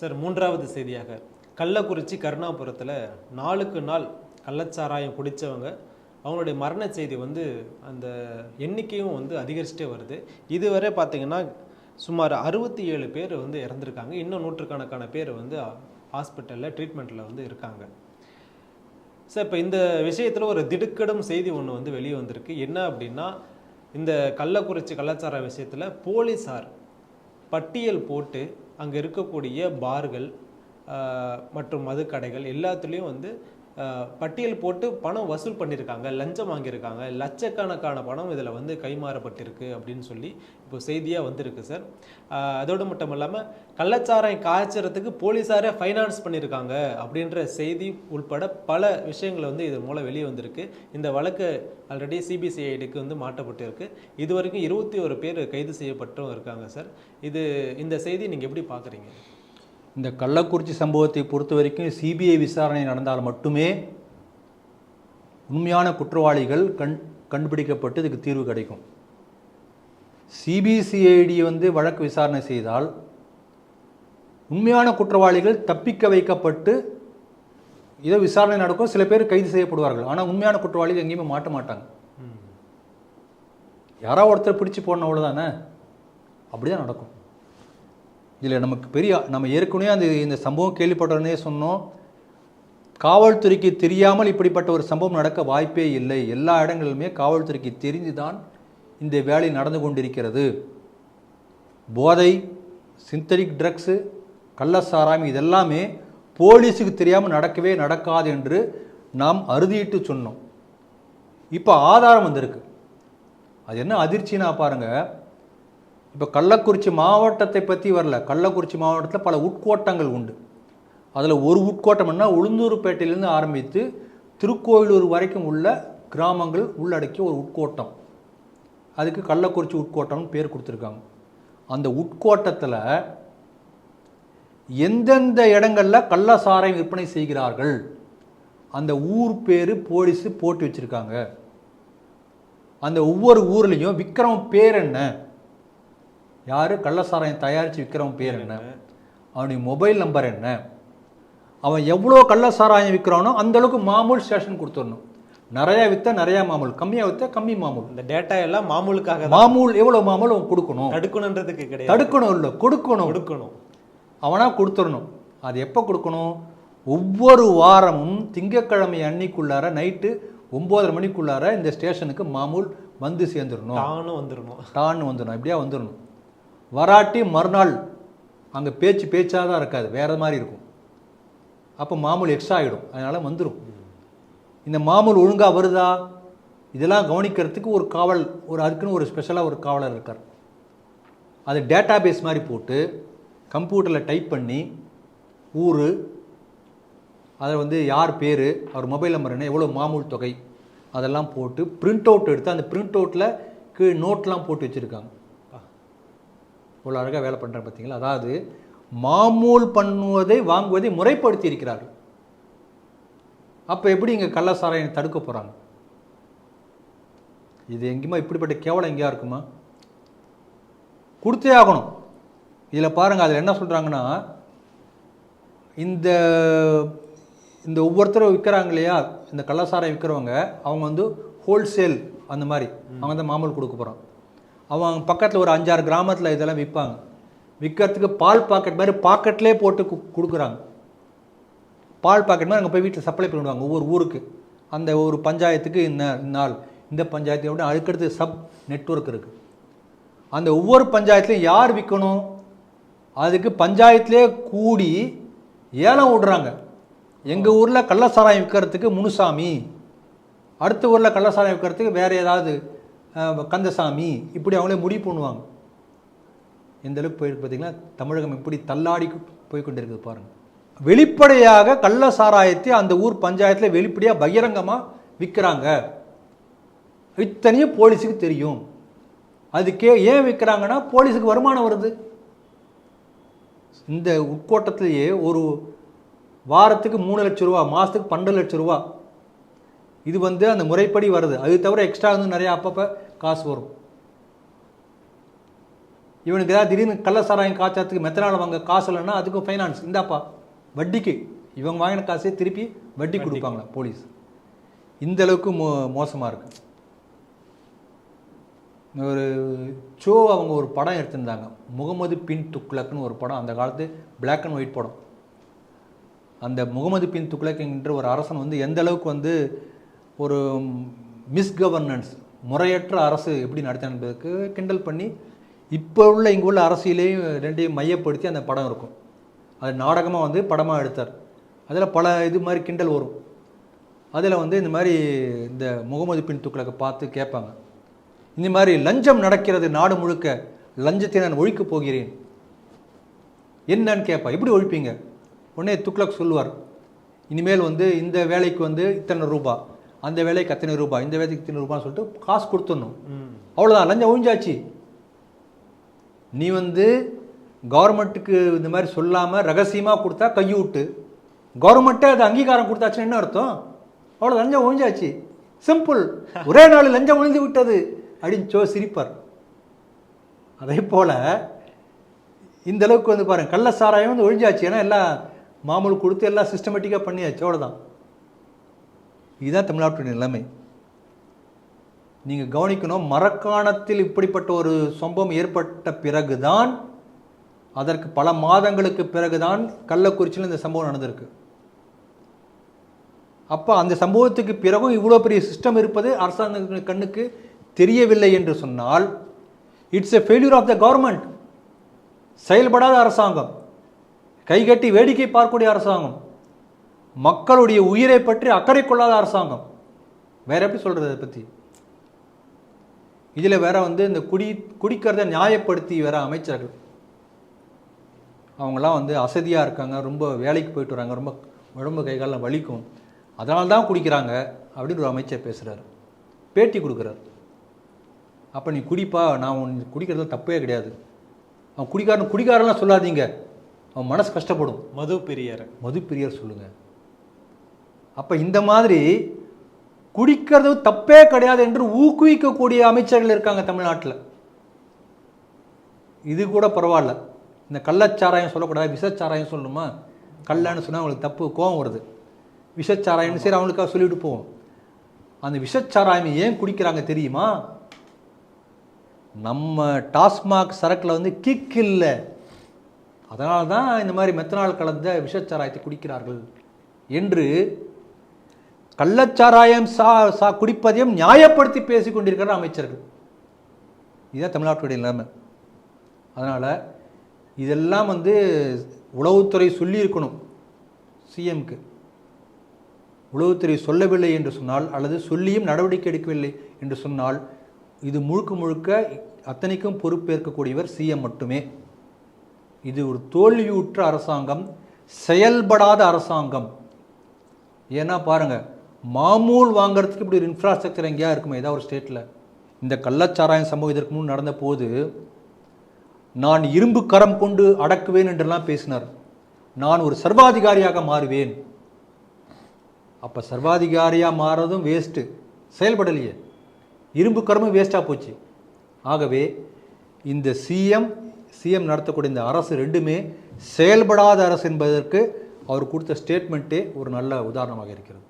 Sir மூன்றாவது செய்தியாக. கள்ளக்குறிச்சி கருணாபுரத்தில் நாளுக்கு நாள் கள்ளச்சாராயம் குடித்தவங்க அவங்களுடைய மரண செய்தி வந்து அந்த எண்ணிக்கையும் வந்து அதிகரிச்சுட்டே வருது. இதுவரை பார்த்திங்கன்னா சுமார் அறுபத்தி ஏழு பேர் வந்து இறந்துருக்காங்க. இன்னும் நூற்றுக்கணக்கான பேர் வந்து ஹாஸ்பிட்டலில் ட்ரீட்மெண்ட்டில் வந்து இருக்காங்க. சார் இப்போ இந்த விஷயத்தில் ஒரு திடுக்கிடும் செய்தி ஒன்று வந்து வெளியே வந்திருக்கு. என்ன அப்படின்னா இந்த கள்ளக்குறிச்சி கள்ளச்சார விஷயத்தில் போலீஸார் பட்டியல் போட்டு அங்கே இருக்கக்கூடிய பார்கள் மற்றும் மதுக்கடைகள் எல்லாத்துலேயும் வந்து பட்டியல் போட்டு பணம் வசூல் பண்ணியிருக்காங்க லஞ்சம் வாங்கியிருக்காங்க லட்சக்கணக்கான பணம் இதில் வந்து கைமாறப்பட்டிருக்கு அப்படின்னு சொல்லி இப்போ செய்தியாக வந்திருக்கு சார். அதோடு மட்டும் இல்லாமல் கள்ளச்சாரம் காய்ச்சறதுக்கு போலீஸாரே ஃபைனான்ஸ் பண்ணியிருக்காங்க அப்படின்ற செய்தி உள்பட பல விஷயங்கள் வந்து இது மூலம் வெளியே வந்திருக்கு. இந்த வழக்கு ஆல்ரெடி சிபிசிஐடிக்கு வந்து மாற்றப்பட்டிருக்கு. இது வரைக்கும் இருபத்தி ஒரு பேர் கைது செய்யப்பட்டும் இருக்காங்க சார். இது இந்த செய்தி நீங்கள் எப்படி பார்க்குறீங்க இந்த கள்ளக்குறிச்சி சம்பவத்தை பொறுத்த வரைக்கும் சிபிஐ விசாரணை நடந்தால் மட்டுமே உண்மையான குற்றவாளிகள் கண் கண்டுபிடிக்கப்பட்டு இதுக்கு தீர்வு கிடைக்கும். சிபிசிஐடி வந்து வழக்கு விசாரணை செய்தால் உண்மையான குற்றவாளிகள் தப்பிக்க வைக்கப்பட்டு இதோ விசாரணை நடக்கும். சில பேர் கைது செய்யப்படுவார்கள். ஆனால் உண்மையான குற்றவாளிகள் எங்கேயுமே மாட்ட மாட்டாங்க. யாரோ ஒருத்தர் பிடிச்சு போடணும் அவ்வளோதானே அப்படிதான் நடக்கும். இதில் நமக்கு பெரிய நம்ம ஏற்கனவே அந்த இந்த சம்பவம் கேள்விப்பட்டோன்னே சொன்னோம். காவல்துறைக்கு தெரியாமல் இப்படிப்பட்ட ஒரு சம்பவம் நடக்க வாய்ப்பே இல்லை. எல்லா இடங்களிலுமே காவல்துறைக்கு தெரிந்து தான் இந்த வேலை நடந்து கொண்டிருக்கிறது. போதை சிந்தடிக் ட்ரக்ஸு கள்ளசாராமி இதெல்லாமே போலீஸுக்கு தெரியாமல் நடக்கவே நடக்காது என்று நாம் அறுதியிட்டு சொன்னோம். இப்போ ஆதாரம் வந்திருக்கு. அது என்ன அதிர்ச்சினா பாருங்கள் இப்போ கள்ளக்குறிச்சி மாவட்டத்தை பற்றி வரல. கள்ளக்குறிச்சி மாவட்டத்தில் பல உட்கோட்டங்கள் உண்டு. அதில் ஒரு உட்கோட்டம்னா உளுந்தூர்பேட்டையிலேருந்து ஆரம்பித்து திருக்கோயிலூர் வரைக்கும் உள்ள கிராமங்கள் உள்ளடக்கிய ஒரு உட்கோட்டம். அதுக்கு கள்ளக்குறிச்சி உட்கோட்டம்னு பேர் கொடுத்துருக்காங்க. அந்த உட்கோட்டத்தில் எந்தெந்த இடங்களில் கள்ளசாராயம் விற்பனை செய்கிறார்கள்? அந்த ஊர் பேர் போலீஸு போட்டு வச்சுருக்காங்க. அந்த ஒவ்வொரு ஊர்லேயும் விக்ரம் பேர் என்ன? யார் கள்ளசாராயம் தயாரித்து விற்கிறவன் பேர் என்ன? அவனுடைய மொபைல் நம்பர் என்ன? அவன் எவ்வளோ கள்ளசாராயம் விற்கிறானோ அந்த அளவுக்கு மாமூல் ஸ்டேஷன் கொடுத்துடணும். நிறையா விற்றா நிறையா மாமூல் கம்மியாக விற்றா கம்மி மாமூல். இந்த டேட்டா எல்லாம் மாமூலுக்காக மாமூல் எவ்வளோ மாமூல் அவன் கொடுக்கணும்? தடுக்கணுன்றதுக்கு கிடையாது. தடுக்கணும் இல்லை கொடுக்கணும். கொடுக்கணும். அவனாக கொடுத்துடணும். அது எப்போ கொடுக்கணும்? ஒவ்வொரு வாரமும் திங்கட்கிழமை அன்னைக்குள்ளார நைட்டு ஒம்போதரை மணிக்குள்ளார இந்த ஸ்டேஷனுக்கு மாமூல் வந்து சேர்ந்துடணும். தானும் வந்துடணும். டான்னு வந்துடணும். இப்படியா வந்துடணும்? வராட்டி மறுநாள் அங்கே பேச்சு பேச்சாக தான் இருக்காது. வேறு மாதிரி இருக்கும். அப்போ மாமூல் எக்ஸ்ட்ரா ஆகிடும் அதனால் வந்துடும் இந்த மாமூல் ஒழுங்காக வருதா? இதெல்லாம் கவனிக்கிறதுக்கு ஒரு காவல் ஒரு அதுக்குன்னு ஒரு ஸ்பெஷலாக ஒரு காவலர் இருக்கார். அது டேட்டா பேஸ் மாதிரி போட்டு கம்ப்யூட்டரில் டைப் பண்ணி ஊர் அதை வந்து யார் பேர் அவர் மொபைல் நம்பர் என்ன எவ்வளோ மாமூல் தொகை அதெல்லாம் போட்டு பிரிண்ட் அவுட் எடுத்து அந்த பிரிண்ட் அவுட்டில் கீழ் நோட்லாம் போட்டு வச்சுருக்காங்க. இவ்வளோ அழகாக வேலை பண்ணுறாங்க பார்த்தீங்களா அதாவது மாமூல் பண்ணுவதை வாங்குவதை முறைப்படுத்தி இருக்கிறார்கள் அப்போ எப்படி இங்கே கள்ளசாராயம் தடுக்க போகிறாங்க இது எங்கேயுமா இப்படிப்பட்ட கேவலம் எங்கேயா இருக்குமா? கொடுத்தே ஆகணும். இதில் பாருங்கள் அதில் என்ன சொல்கிறாங்கன்னா இந்த இந்த ஒவ்வொருத்தரும் விற்கிறாங்க இல்லையா? இந்த கள்ளசாராயம் விற்கிறவங்க அவங்க வந்து ஹோல்சேல் அந்த மாதிரி அவங்க தான் மாமூல் கொடுக்க போகிறான் அவங்க பக்கத்தில் ஒரு அஞ்சாறு கிராமத்தில் இதெல்லாம் விற்பாங்க விற்கிறதுக்கு பால் பாக்கெட் மாதிரி பாக்கெட்லேயே போட்டு கொடுக்குறாங்க. பால் பாக்கெட் மாதிரி அங்கே போய் வீட்டில் சப்ளை பண்ணிவிடுவாங்க ஒவ்வொரு ஊருக்கு. அந்த ஒரு பஞ்சாயத்துக்கு இந்த நாள் இந்த பஞ்சாயத்து விட அதுக்கடுத்து சப் நெட்ஒர்க் இருக்குது அந்த ஒவ்வொரு பஞ்சாயத்துலையும் யார் விற்கணும் அதுக்கு பஞ்சாயத்துலேயே கூடி ஏலம் விடுறாங்க. எங்கள் ஊரில் கள்ளசாராயம் விற்கிறதுக்கு முனுசாமி. அடுத்த ஊரில் கள்ளசாராயம் விற்கிறதுக்கு வேறு ஏதாவது கந்தசாமி இப்படி அவங்களே முடிவு பண்ணுவாங்க. எந்த அளவுக்கு போயிருக்கு பார்த்தீங்கன்னா தமிழகம் இப்படி தள்ளாடி போய் கொண்டிருக்குது பாருங்கள் வெளிப்படையாக கள்ள சாராயத்தை அந்த ஊர் பஞ்சாயத்தில் வெளிப்படையாக பகிரங்கமாக விற்கிறாங்க இத்தனையும் போலீஸுக்கு தெரியும். அதுக்கே ஏன் விற்கிறாங்கன்னா போலீஸுக்கு வருமானம் வருது. இந்த உட்கோட்டத்திலேயே ஒரு வாரத்துக்கு மூணு லட்ச ரூபா மாதத்துக்கு பன்னெண்டு லட்ச ரூபா இது வந்து அந்த முறைப்படி வருது. அது தவிர எக்ஸ்ட்ரா வந்து நிறைய அப்பப்போ காசு வரும். இவனுக்கு ஏதாவது திடீர்னு கள்ள சாராயம் காய்ச்சறதுக்கு மெத்தனால் வாங்க காசு இல்லைன்னா அதுக்கும் ஃபைனான்ஸ் இந்தாப்பா வட்டிக்கு. இவங்க வாங்கின காசே திருப்பி வட்டி கொடுப்பாங்களா போலீஸ். இந்த அளவுக்கு மோ மோசமாக இருக்கு. ஒரு ஷோ அவங்க ஒரு படம் எடுத்திருந்தாங்க. முகமது பின் துக்ளக்னு ஒரு படம். அந்த காலத்து Black அண்ட் ஒயிட் படம். அந்த முகமது பின் துக்ளக் என்கின்ற ஒரு அரசன் வந்து எந்த அளவுக்கு வந்து ஒரு மிஸ்கவர்னன்ஸ் முறையற்ற அரசு எப்படி நடத்தின என்பதற்கு கிண்டல் பண்ணி இப்போ உள்ள இங்கே உள்ள அரசியலையும் ரெண்டையும் மையப்படுத்தி அந்த படம் இருக்கும். அது நாடகமாக வந்து படமாக எடுத்தார். அதில் பல இது மாதிரி கிண்டல் வரும். அதில் வந்து இந்த மாதிரி இந்த முகமது பின் துக்ளக்கை பார்த்து கேட்பாங்க. இந்த மாதிரி லஞ்சம் நடக்கிறது நாடு முழுக்க லஞ்சத்தை நான் ஒழிக்கப் போகிறேன். என்னன்னு கேட்பா எப்படி ஒழிப்பீங்க. உடனே துக்ளக் சொல்லுவார். இனிமேல் வந்து இந்த வேலைக்கு வந்து இத்தனை ரூபா. அந்த வேலைக்கு அத்தனை ரூபாய் இந்த வேலைக்கு இத்தனை ரூபான்னு சொல்லிட்டு காசு கொடுத்துடணும். அவ்வளோதான் லஞ்சம் ஒழிஞ்சாச்சு நீ வந்து கவர்மெண்ட்டுக்கு இந்த மாதிரி சொல்லாமல் ரகசியமாக கொடுத்தா கையூட்டு கவர்மெண்ட்டே அது அங்கீகாரம் கொடுத்தாச்சுன்னு என்ன அர்த்தம்? அவ்வளோ லஞ்சம் ஒழிஞ்சாச்சு சிம்பிள் ஒரே நாள் லஞ்சம் ஒழிந்து விட்டது அப்படின்னு சோ சிரிப்பார். அதே போல் இந்த அளவுக்கு வந்து பாருங்க கள்ள சாராயம் வந்து ஒழிஞ்சாச்சு. ஏன்னா எல்லாம் மாமூல் கொடுத்து எல்லாம் சிஸ்டமேட்டிக்காக பண்ணியாச்சு. அவ்வளோதான் இதுதான் தமிழ்நாட்டுடைய நிலைமை. நீங்கள் கவனிக்கணும் மரக்காணத்தில் இப்படிப்பட்ட ஒரு சம்பவம் ஏற்பட்ட பிறகுதான் அதற்கு பல மாதங்களுக்கு பிறகுதான் கள்ளக்குறிச்சியில் இந்த சம்பவம் நடந்திருக்கு. அப்போ அந்த சம்பவத்துக்கு பிறகும் இவ்வளோ பெரிய சிஸ்டம் இருப்பது அரசாங்க கண்ணுக்கு தெரியவில்லை என்று சொன்னால் it's a failure of the government செயல்படாத அரசாங்கம். கைகட்டி வேடிக்கை பார்க்கக்கூடிய அரசாங்கம். மக்களுடைய உயிரை பற்றி அக்கறை கொள்ளாத அரசாங்கம். வேற எப்படி சொல்றது அதை பற்றி இதில் வேற வந்து இந்த குடி குடிக்கிறத நியாயப்படுத்தி வேற அமைச்சர்கள். அவங்கெல்லாம் வந்து அசதியாக இருக்காங்க ரொம்ப வேலைக்கு போயிட்டு வராங்க ரொம்ப உடம்பு கை காலில் வலிக்கும். அதனால தான் குடிக்கிறாங்க அப்படின்னு ஒரு அமைச்சர் பேசுகிறாரு பேட்டி கொடுக்குறாரு. அப்போ நீ குடிப்பா நான் உன் குடிக்கிறதுல தப்பே கிடையாது. அவன் குடிக்காரன் குடிக்காரன்லாம் சொல்லாதீங்க. அவன் மனசு கஷ்டப்படும். மது பிரியர் மதுப்பிரியர் சொல்லுங்க. அப்ப இந்த மாதிரி குடிக்கிறது தப்பே கிடையாது என்று ஊக்குவிக்கக்கூடிய அமைச்சர்கள் இருக்காங்க தமிழ்நாட்டில். இது கூட பரவாயில்ல. இந்த கள்ளச்சாராயம் சொல்லக்கூடாது விஷச்சாராயம் சொல்லணுமா? கள்ளன்னு சொன்னால் அவங்களுக்கு தப்பு கோவம் வருது. விஷச்சாராயம்னு சரி அவங்களுக்காக சொல்லிட்டு போவோம். அந்த விஷச்சாராயம் ஏன் குடிக்கிறாங்க தெரியுமா? நம்ம டாஸ்மாக் சரக்கில் வந்து கிக் இல்லை. அதனால தான் இந்த மாதிரி மெத்தனால் கலந்த விஷச்சாராயத்தை குடிக்கிறார்கள் என்று கள்ளச்சாராயம் சா சா குடிப்பதையும் நியாயப்படுத்தி பேசி கொண்டிருக்கிற அமைச்சர்கள். இதுதான் தமிழ்நாட்டுடைய நிலைமை. அதனால் இதெல்லாம் வந்து உளவுத்துறை சொல்லியிருக்கணும் சிஎம்க்கு. உளவுத்துறை சொல்லவில்லை என்று சொன்னால் அல்லது சொல்லியும் நடவடிக்கை எடுக்கவில்லை என்று சொன்னால் இது முழுக்க முழுக்க அத்தனைக்கும் பொறுப்பேற்கக்கூடியவர் சிஎம் மட்டுமே. இது ஒரு தோல்வியுற்ற அரசாங்கம் செயல்படாத அரசாங்கம். ஏன்னா பாருங்கள் மாமூல் வாங்குறதுக்கு இப்படி ஒரு இன்ஃப்ராஸ்ட்ரக்சர் எங்கேயா இருக்குமா ஏதாவது ஒரு ஸ்டேட்டில் இந்த கள்ளச்சாராயம் சம்பவம் இதற்கு முன் நடந்த போது நான் இரும்பு கரம் கொண்டு அடக்குவேன் என்றெல்லாம் பேசினார். நான் ஒரு சர்வாதிகாரியாக மாறுவேன். அப்போ சர்வாதிகாரியாக மாறுறதும் வேஸ்ட்டு செயல்படலையே. இரும்பு கரமும் வேஸ்ட்டாக போச்சு. ஆகவே இந்த சிஎம் சிஎம் நடத்தக்கூடிய இந்த அரசு ரெண்டுமே செயல்படாத அரசு என்பதற்கு அவர் கொடுத்த ஸ்டேட்மெண்ட்டே ஒரு நல்ல உதாரணமாக இருக்கிறது.